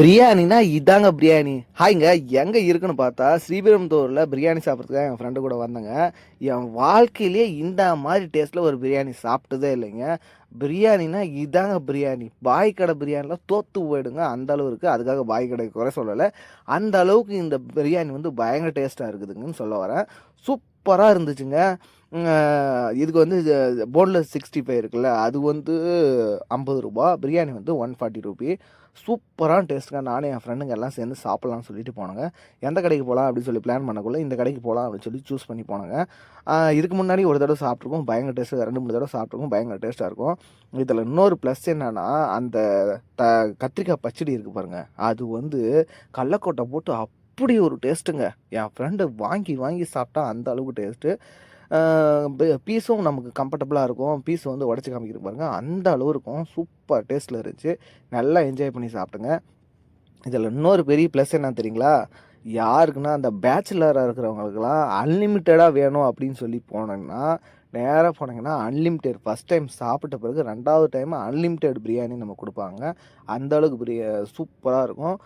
பிரியாணினா இதாங்க பிரியாணி. ஹாய்ங்க எங்கே இருக்குன்னு பார்த்தா ஸ்ரீபெரும்புத்தூரில் பிரியாணி சாப்பிட்றதுக்காக என் ஃப்ரெண்டு கூட வந்தேங்க. என் வாழ்க்கையிலேயே இந்த மாதிரி டேஸ்ட்டில் ஒரு பிரியாணி சாப்பிட்டதே இல்லைங்க. பிரியாணினா இதாங்க பிரியாணி. பாய் கடை பிரியாணிலாம் தோற்று போயிடுங்க. அந்த அளவுக்கு அதுக்காக பாய் கடை குறை சொல்லலை. அந்த அளவுக்கு இந்த பிரியாணி வந்து பயங்கர டேஸ்ட்டாக இருக்குதுங்கன்னு சொல்ல வரேன். சூப் சூப்பராக இருந்துச்சுங்க. இதுக்கு வந்து போன்லெஸ் சிக்ஸ்டி ஃபைவ் இருக்குல்ல அது வந்து ஐம்பது ரூபா பிரியாணி வந்து ஒன் ஃபார்ட்டி ருபி. சூப்பரான டேஸ்ட்டுங்க நானும் என் ஃப்ரெண்டுங்க எல்லாம் சேர்ந்து சாப்பிட்லாம்னு சொல்லிட்டு போனாங்க. எந்த கடைக்கு போகலாம் அப்படின்னு சொல்லி பிளான் பண்ணக்குள்ள இந்த கடைக்கு போகலாம் அப்படின்னு சொல்லி சூஸ் பண்ணி போனாங்க. இதுக்கு முன்னாடி ஒரு தடவை சாப்பிட்ருக்கோம் பயங்கர டேஸ்ட்டு ரெண்டு மூணு தடவை சாப்பிட்ருக்கோம் பயங்கர டேஸ்ட்டாக இருக்கும். இதில் இன்னொரு ப்ளஸ் என்னென்னா அந்த த கத்திரிக்காய் பச்சடி இருக்குது பாருங்கள் அது வந்து கடலக்கொட்டை போட்டு அப் அப்படி ஒரு டேஸ்ட்டுங்க. என் ஃப்ரெண்டு வாங்கி வாங்கி சாப்பிட்டா அந்த அளவுக்கு டேஸ்ட்டு. பீஸும் நமக்கு கம்ஃபர்டபுளாக இருக்கும். பீஸ் வந்து உடச்சி காமிக்கிற பாருங்க. அந்த அளவு இருக்கும். சூப்பர் டேஸ்ட்டில் இருந்துச்சு. நல்லா என்ஜாய் பண்ணி சாப்பிட்டுங்க. இதில் இன்னொரு பெரிய ப்ளஸ் என்ன தெரியுங்களா? யாருக்குன்னா அந்த பேச்சுலராக இருக்கிறவங்களுக்குலாம் அன்லிமிட்டடாக வேணும் அப்படின்னு சொல்லி போனோம்னா நேராக போனீங்கன்னா அன்லிமிட்டெட் ஃபஸ்ட் டைம் சாப்பிட்ட பிறகு ரெண்டாவது டைம் அன்லிமிட்டெட் பிரியாணி நம்ம கொடுப்பாங்க. அந்த அளவுக்கு பிரியா சூப்பராக இருக்கும்.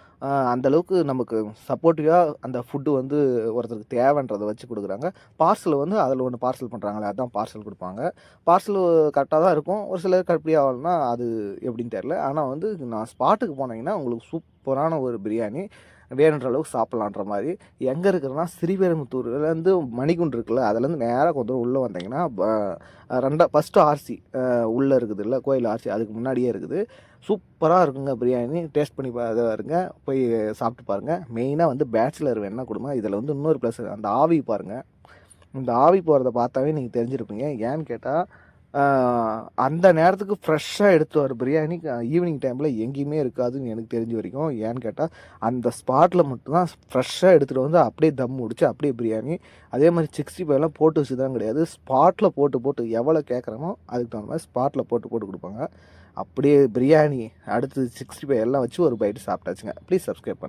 அந்தளவுக்கு நமக்கு சப்போர்ட்டிவாக அந்த ஃபுட்டு வந்து ஒருத்தருக்கு தேவைன்றதை வச்சு கொடுக்குறாங்க. பார்சல் வந்து அதில் ஒன்று பார்சல் பண்ணுறாங்களே அதான் பார்சல் கொடுப்பாங்க. பார்சல் கரெக்டாக தான் இருக்கும். ஒரு சிலர் கற்பி ஆகலன்னா அது எப்படின்னு தெரில ஆனால் வந்து நான் ஸ்பாட்டுக்கு போனீங்கன்னா உங்களுக்கு சூப்பரான ஒரு பிரியாணி. வேணுன்ற அளவுக்கு சாப்பிட்லான்ற மாதிரி. எங்கே இருக்குதுன்னா ஸ்ரீபெரும்புத்தூர்லேருந்து மணிக்குண்டு இருக்குல்ல அதுலேருந்து நேராக கொஞ்சம் உள்ளே வந்தீங்கன்னா ரெண்டா ஃபஸ்ட்டு ஆர்சி உள்ளே இருக்குது இல்லை கோயில் ஆர்சி அதுக்கு முன்னாடியே இருக்குது. சூப்பராக இருக்குங்க பிரியாணி. டேஸ்ட் பண்ணி பாருங்க போய் சாப்பிட்டு பாருங்கள் மெயினாக வந்து பேச்சுலர் வேணால் கொடுங்க. இதில் வந்து இன்னொரு ப்ளஸ் அந்த ஆவி பாருங்கள் இந்த ஆவி போகிறத பார்த்தாவே நீங்கள் தெரிஞ்சிருப்பீங்க. ஏன்னு கேட்டால் அந்த நேரத்துக்கு ஃப்ரெஷ்ஷாக எடுத்து வர பிரியாணி ஈவினிங் டைமில் எங்கேயுமே இருக்காதுன்னு எனக்கு தெரிஞ்ச வரைக்கும். ஏன்னு கேட்டால் அந்த ஸ்பாட்டில் மட்டும்தான் ஃப்ரெஷ்ஷாக எடுத்துகிட்டு வந்து அப்படியே தம் முடிச்சு அப்படியே பிரியாணி. அதே மாதிரி சிக்ஸ்டி ஃபைவ்லாம் போட்டு வச்சு தான் கிடையாது. ஸ்பாட்டில் போட்டு போட்டு எவ்வளோ கேட்குறமோ அதுக்கு தகுந்த மாதிரி ஸ்பாட்டில் போட்டு போட்டு கொடுப்பாங்க. அப்படியே பிரியாணி அடுத்து சிக்ஸ்டி ஃபைவ் எல்லாம் வச்சு ஒரு பைட்டு சாப்பிட்டாச்சுங்க. ப்ளீஸ் சப்ஸ்கிரைப் பண்ணுங்கள்